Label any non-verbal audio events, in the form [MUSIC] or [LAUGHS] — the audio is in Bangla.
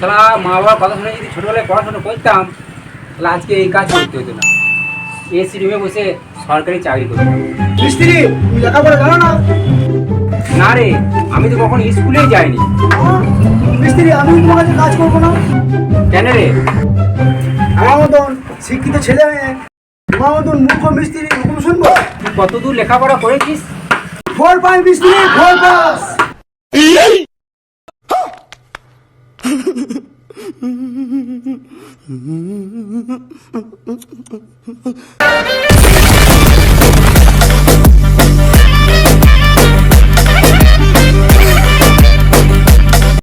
সালা মা বাবার কথা শুনে যদি ছোটবেলায় পড়াশোনা করতাম তাহলে আজকে এই কাজ করতে হতো না। এসি রুমে বসে সরকারি চাকরি করতাম। মিস্ত্রি তুমি লেখাপড়া জানো না? না রে আমি তো কখনো স্কুলেই যাইনি? মিস্ত্রি আমি তোমার কাছে কাজ করব না। কেন রে? আমার মতন শিক্ষিত ছেলে মেয়ে তোমার মতন মূর্খ মিস্ত্রি হুকুম শুনব? তুই কত দূর লেখাপড়া করেছিস? ফোর পাস মিস্ত্রি ফোর পাস Mm-hmm. [LAUGHS]